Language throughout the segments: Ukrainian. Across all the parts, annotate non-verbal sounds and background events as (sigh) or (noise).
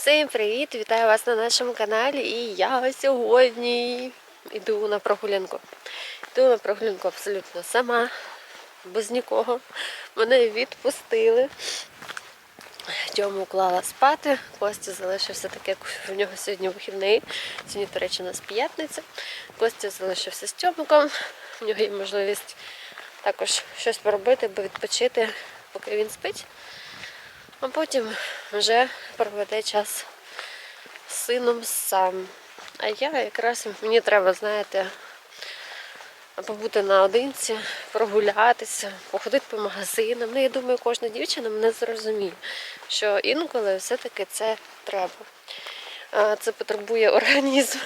Всім привіт! Вітаю вас на нашому каналі. І я сьогодні йду на прогулянку. Йду на прогулянку абсолютно сама, без нікого. Мене відпустили. Тьому уклала спати. Костя залишився так, як в нього сьогодні вихідний. Сьогодні, до речі, у нас п'ятниця. Костя залишився з Тьомиком. У нього є можливість також щось поробити, бо відпочити, поки він спить. А потім вже проведе час з сином сам. А я якраз мені треба, знаєте, побути наодинці, прогулятися, походити по магазинам. Ну, я думаю, кожна дівчина мене зрозуміє, що інколи все-таки це треба. Це потребує організм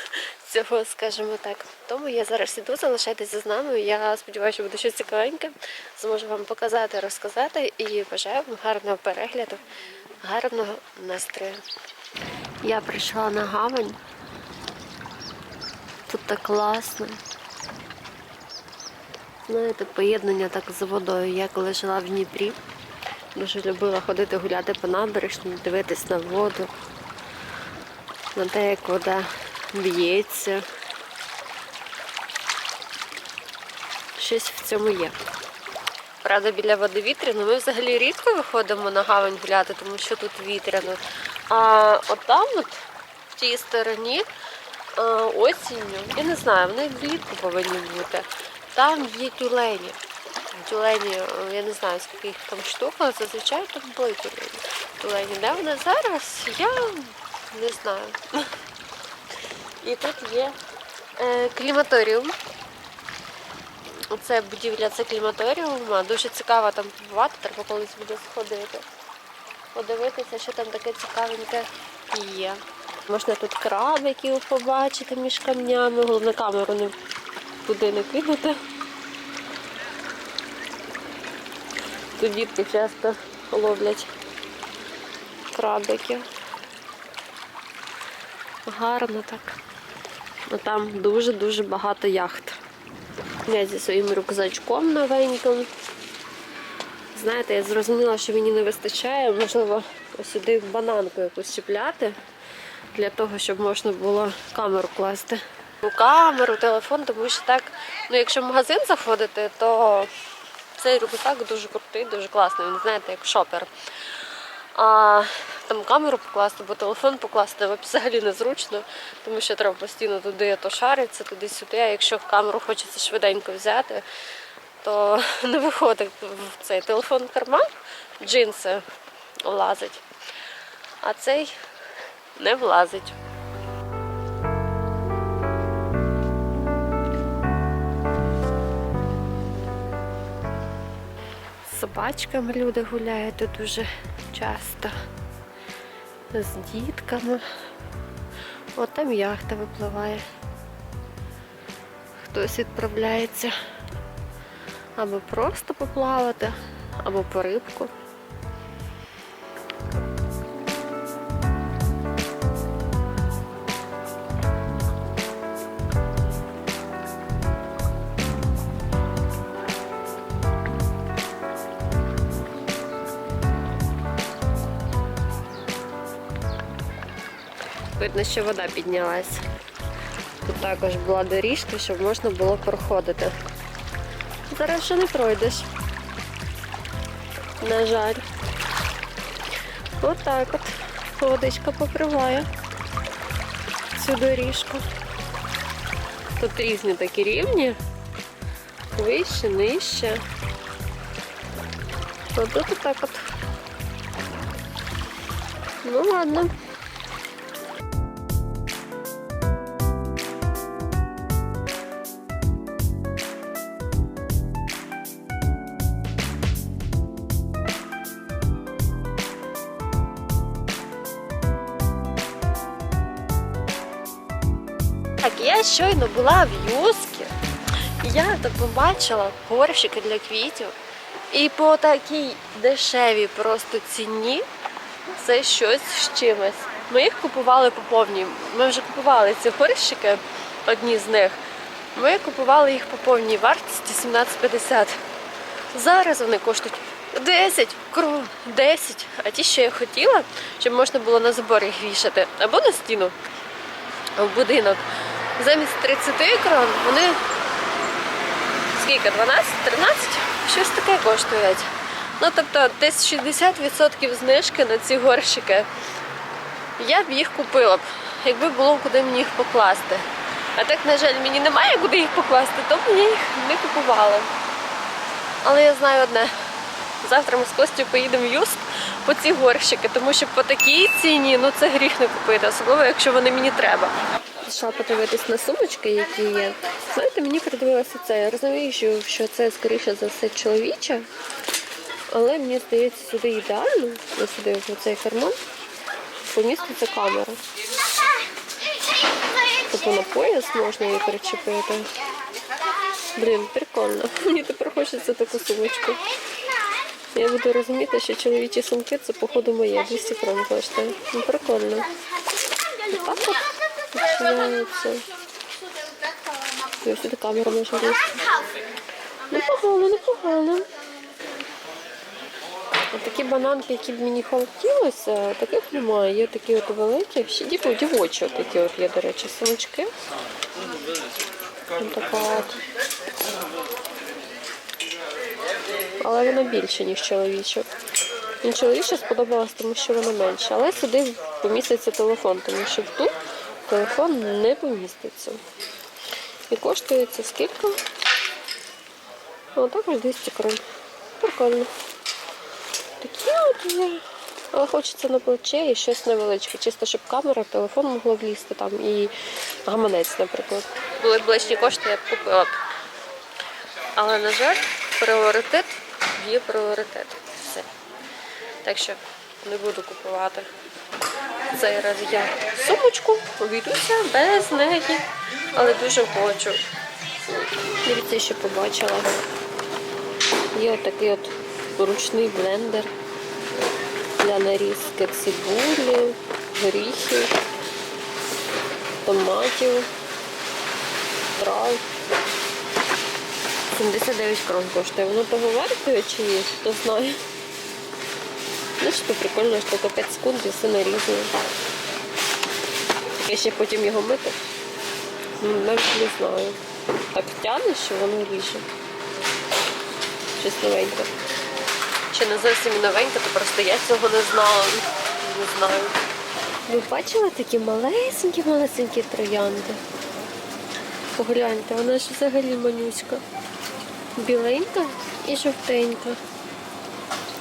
цього, скажімо так. Тому я зараз іду, залишайтеся з нами. Я сподіваюся, що буде щось цікавеньке. Зможу вам показати, розказати і бажаю вам гарного перегляду, гарного настрою. Я прийшла на гавань. Тут так класно. Знаєте, поєднання так з водою. Я коли жила в Дніпрі, дуже любила ходити гуляти по набережній, дивитись на воду, на те, як вода б'ється. Щось в цьому є. Правда, біля води вітряно. Ми взагалі рідко виходимо на гавань гуляти, тому що тут вітряно. А отам, от, в тій стороні, осінню, я не знаю, вони влітку повинні бути. Там є тюлені. Тюлені, е, я не знаю, скільки їх там штук, але зазвичай там були тюлені. Тюлені. Де вони зараз? Я не знаю. І тут є е, кліматоріум. Це будівля, це кліматоріум. Дуже цікаво там побувати, треба колись буде сходити. Подивитися, що там таке цікавеньке є. Можна тут крабиків побачити між камнями, головне камеру не туди не кинути. Тут дітки часто ловлять крабиків. Гарно так. Ну, там дуже-дуже багато яхт. Я зі своїм рюкзачком новеньким. Знаєте, я зрозуміла, що мені не вистачає, можливо, ось сюди бананку якусь чіпляти для того, щоб можна було камеру класти. У камеру, телефон, тому що так, ну якщо в магазин заходити, то цей рюкзак дуже крутий, дуже класний. Він знаєте, як шопер. А там камеру покласти, бо телефон покласти взагалі незручно, тому що треба постійно туди то шариться, туди-сюди. А якщо камеру хочеться швиденько взяти, то (laughs) не виходить в цей телефон в карман, джинси влазить, а цей не влазить. Собачками люди гуляють дуже часто. З дітками. От там яхта випливає. Хтось відправляється або просто поплавати, або по рибку. Видно, що вода піднялась. Тут також була доріжка, щоб можна було проходити. Зараз вже не пройдеш. На жаль. Отак от, водичка покриває цю доріжку. Тут різні такі рівні. Вище, нижче. От тут отак от. Ну ладно. Я щойно була в Юскі, і я там побачила горщики для квітів. І по такій дешевій просто ціні це щось з чимось. Ми їх купували по повній. Ми вже купували ці горщики, одні з них. Ми купували їх по повній вартості 17,50. Зараз вони коштують 10 крон, 10. А ті, що я хотіла, щоб можна було на забор їх вішати або на стіну, в будинок. Замість 30 крон вони скільки? 12, 13? Щось таке коштують. Ну, тобто десь 60% знижки на ці горщики. Я б їх купила б, якби було куди мені їх покласти. А так, на жаль, мені немає куди їх покласти, тому я їх не купувала. Але я знаю одне. Завтра ми з Костю поїдемо в Юск по ці горщики, тому що по такій ціні ну це гріх не купити, особливо якщо вони мені треба. Пішла подивитись на сумочки, які є. Знаєте, мені придивилося це. Я розумію, що, це скоріше за все чоловіче, але мені здається, сюди ідеально, ось сюди в цей карман, поміститься камера. Тобто на пояс можна її причепити. Блін, прикольно. (laughs) Мені тепер хочеться таку сумочку. Я буду розуміти, що чоловічі сумки це походу моє, 200 крон коштує. Ну, прикольно. Так от Ось сюди камера може лізти. Непогано, непогано. От такі бананки, які б мені хотілося, таких немає. Є такі от великі, ще діво, дівочі такі от є, до речі, сумочки. Така от. Але вона більше, ніж чоловіча. Мені чоловіча сподобалась, тому що вона менша. Але сюди поміститься телефон, тому що тут телефон не поміститься. І коштує це скільки? О, також 200 крон. Прикольно. Такі от є. Але хочеться на плече і щось невеличке, чисто щоб камера, телефон могло влізти там і гаманець, наприклад. Були б лишні кошти, я б купила. Але, на жаль, пріоритет є пріоритет. Все. Так що не буду купувати. Цей раз я сумочку обійдуся без неї, але дуже хочу. Дивіться, що побачила. Є отакий от ручний блендер для нарізки цибулі, горіхів, томатів, трав. 79 крон коштує. Воно того вартує чи ні? Хто знає. Ну, що прикольно, що тільки 5 секунд і все нарізано. Я ще потім його мити. Ну, навіть не знаю. Так тягне, що воно ріже. Щось новеньке. Чи не зовсім новеньке, то просто я цього не знала. Не знаю. Ви бачили такі малесенькі-малесенькі троянди? Погляньте, вона ж взагалі манюська. Біленька і жовтенька.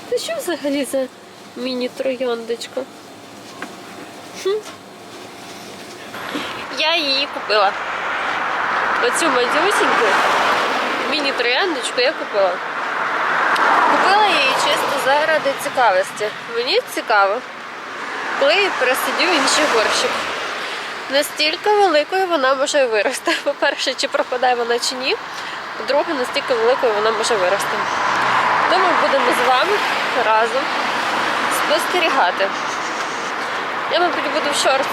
Це що взагалі за міні-трояндочка? Я її купила. Оцю мадюсіньку міні-трояндочку я купила. Купила її чисто заради цікавості. Мені цікаво, коли я пересадю інший горщик. Настільки великою вона може вирости. (laughs) По-перше, чи пропадає вона чи ні. По-друге, настільки великою вона може вирости. Тому будемо з вами разом спостерігати. Я, мабуть, буду в шортс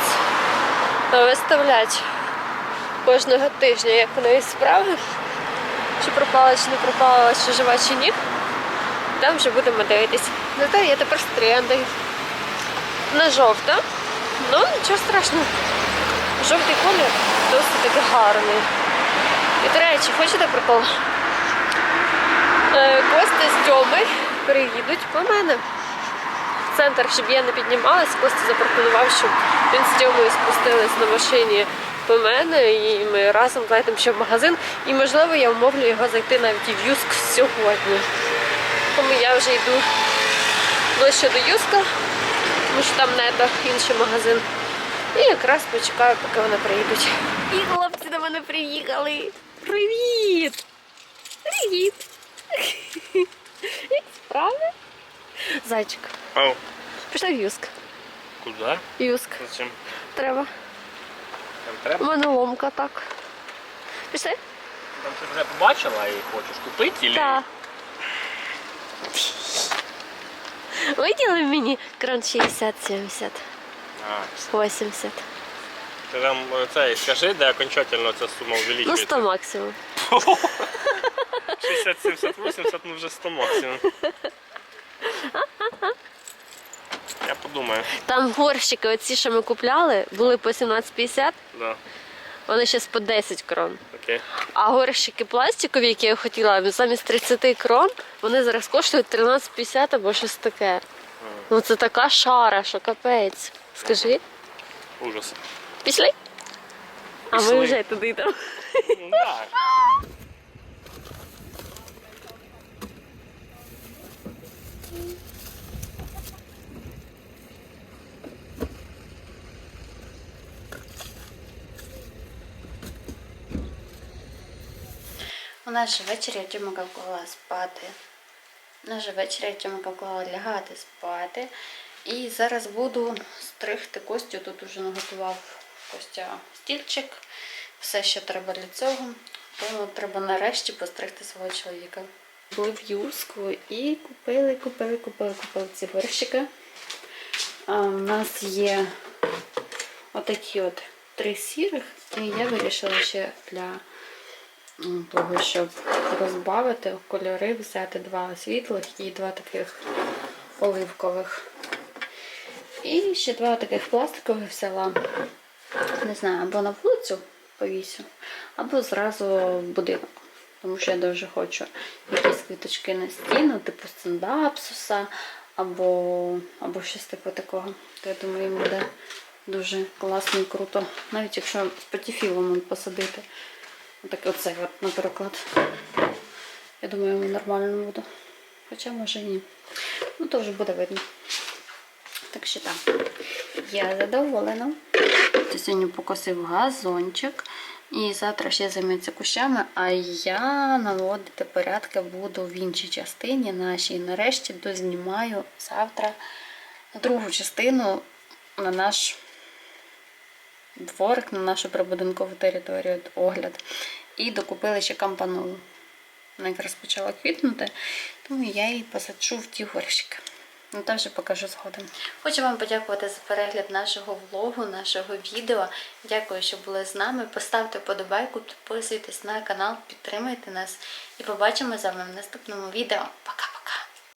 виставляти кожного тижня, як у неї справи, чи пропала, чи не пропала, чи жива, чи ні. Там вже будемо дивитись. Зате я тепер з трендою. Не жовта, ну нічого страшного. Жовтий колір досить таки гарний. І до речі, хочете прикол? Е, Костя з Тьомою приїдуть по мене центр, щоб я не піднімалась. Костя запропонував, щоб він з Тьомою спустились на машині по мене, і ми разом зайдемо ще в магазин. І можливо я вмовлю його зайти навіть і в Юск сьогодні. Тому я вже йду ближче до Юска, тому що там нето інший магазин. І якраз почекаю, поки вони приїдуть. І хлопці до мене приїхали. Привіт! Привіт! Як справи? (laughs) Зайчик, Ау, пішли в Юск. куда? Юск. Зачем? Треба. Там У треба? мене ломка так. Пішли? Там ти вже побачила і хочеш купити? Или... Так. Виділи мені крон 60-70, А, 80. ти там е, це, скажи, де окончательно ця сума Ну, увеличується. 100 максимум. 60, 70, 80, ну вже 100 максимум. Я подумаю. Там горщики, оці, що ми купляли, були по 17,50, Да. вони зараз по 10 крон. Окей. А горщики пластикові, які я хотіла, замість 30 крон, вони зараз коштують 13,50 або щось таке. Ну це така шара, що капець. Скажи, Ужас. пішли? А ми Пішли. вже туди йдемо. Ну, да. Нас же ввечері я Тьома поклала спати. У нас же ввечері я Тьома поклала лягати спати. І зараз буду стригти Костю. Тут уже наготував Костя стільчик. Все, що треба для цього. Тому треба нарешті постригти свого чоловіка. Були в Юску і купили, купили, купили, купили ці горщики. А, у нас є отакі от три сірих. І я вирішила ще для того, щоб розбавити кольори, взяти два світлих і два таких оливкових. І ще два таких пластикових взяла. Не знаю, або на вулицю повісю, або зразу в будинок. Тому що я дуже хочу якісь квіточки на стіну, типу стендапсуса, або, або щось типу такого. То я думаю, їм буде дуже класно і круто. Навіть якщо з патіфілом посадити. Отак оце, от, наприклад. Я думаю, йому нормально буде. Хоча може і ні. Ну, то вже буде видно. Так що так. Я задоволена. Сьогодні покосив газончик. І завтра ще займеться кущами, а я наводити порядки буду в іншій частині нашій. Нарешті дознімаю завтра другу частину на наш дворик, на нашу прибудинкову територію, огляд. І докупили ще кампанулу. Вона якраз почала квітнути, тому я її посаджу в ті горщики. Ну, теж покажу згодом. Хочу вам подякувати за перегляд нашого влогу, нашого відео. Дякую, що були з нами. Поставте вподобайку, підписуйтесь на канал, підтримуйте нас. І побачимо з вами в наступному відео. Пока!